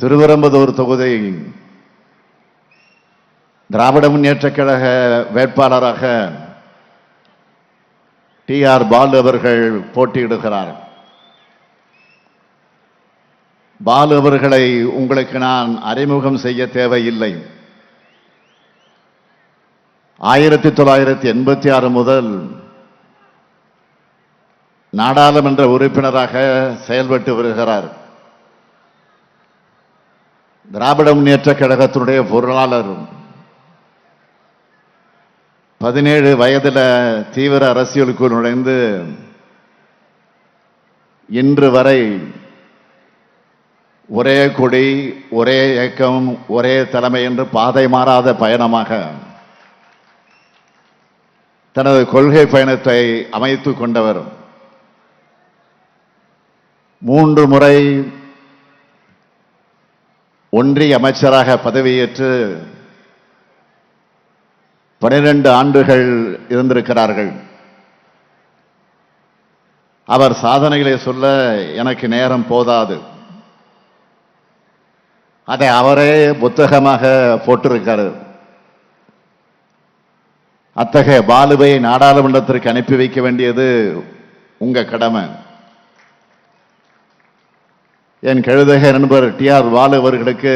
திருவரம்பதூர் தொகுதி திராவிட முன்னேற்றக் கழக வேட்பாளராக டி ஆர் பாலு அவர்கள் போட்டியிடுகிறார். பாலு அவர்களை உங்களுக்கு நான் அறிமுகம் செய்ய தேவையில்லை. ஆயிரத்தி தொள்ளாயிரத்தி எண்பத்தி ஆறு முதல் நாடாளுமன்ற உறுப்பினராக செயல்பட்டு வருகிறார். திராவிட முன்னேற்ற கழகத்தினுடைய பொருளாளரும். பதினேழு வயதில் தீவிர அரசியலுக்குள் நுழைந்து இன்று வரை ஒரே கொடி ஒரே இயக்கம் ஒரே தலைமை என்று பாதை மாறாத பயணமாக தனது கொள்கை பயணத்தை அமைத்துக் கொண்டவர். மூன்று முறை ஒன்றிய அமைச்சராக பதவியேற்று பனிரெண்டு ஆண்டுகள் இருந்திருக்கிறார்கள். அவர் சாதனைகளை சொல்ல எனக்கு நேரம் போதாது. அதை அவரே புத்தகமாக போட்டிருக்கிறார் அத்தகைய பாலுவை நாடாளுமன்றத்திற்கு அனுப்பி வைக்க வேண்டியது உங்கள் கடமை. என் கழுதக நண்பர் டி ஆர் பாலு அவர்களுக்கு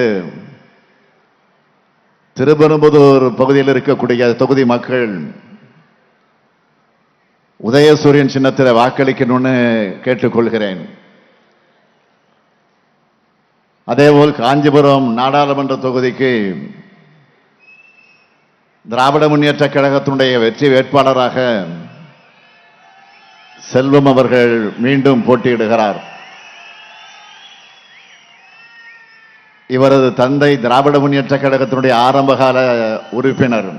திருப்பெரும்புதூர் பகுதியில் இருக்கக்கூடிய தொகுதி மக்கள் உதயசூரியன் சின்னத்தில் வாக்களிக்கணும்னு கேட்டுக்கொள்கிறேன். அதேபோல் காஞ்சிபுரம் நாடாளுமன்ற தொகுதிக்கு திராவிட முன்னேற்ற கழகத்தினுடைய வெற்றி வேட்பாளராக செல்வம் அவர்கள் மீண்டும் போட்டியிடுகிறார். இவரது தந்தை திராவிட முன்னேற்ற கழகத்தினுடைய ஆரம்பகால உறுப்பினர்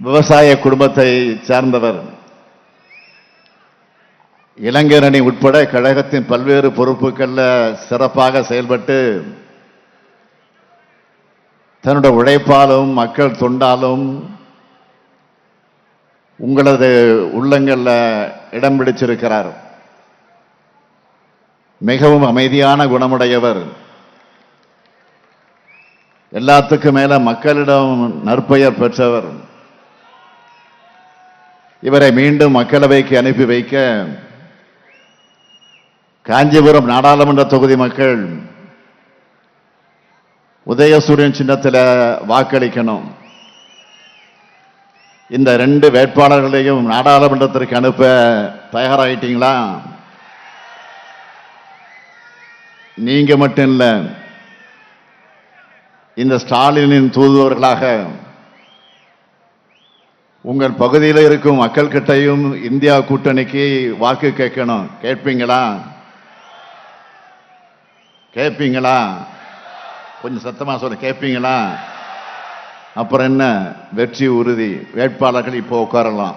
விவசாய குடும்பத்தை சார்ந்தவர் இளைஞரணி உட்பட கழகத்தின் பல்வேறு பொறுப்புகளில் சிறப்பாக செயல்பட்டு தன்னுடைய உழைப்பாலும் மக்கள் தொண்டாலும் உங்களது உள்ளங்களில் இடம் பிடிச்சிருக்கிறார். மிகவும் அமைதியான குணமுடையவர். எல்லாத்துக்கும் மேல மக்களிடம் நற்பெயர் பெற்றவர். இவரை மீண்டும் மக்களவைக்கு அனுப்பி வைக்க காஞ்சிபுரம் நாடாளுமன்ற தொகுதி மக்கள் உதயசூரியன் சின்னத்தில் வாக்களிக்கணும். இந்த ரெண்டு வேட்பாளர்களையும் நாடாளுமன்றத்திற்கு அனுப்ப தயாராயிட்டீங்களா? நீங்க மட்டும் இல்லை இந்த ஸ்டாலினின் தூதுவர்களாக உங்கள் பகுதியில் இருக்கும் மக்கள் கிட்டையும் இந்தியா கூட்டணிக்கு வாக்கு கேட்கணும். கேட்பீங்களா? கேட்பீங்களா? கொஞ்சம் சத்தமாக சொல்ல கேட்பீங்களா? அப்புறம் என்ன? வெற்றி உறுதி. வேட்பாளர்கள் இப்போ உட்காரலாம்.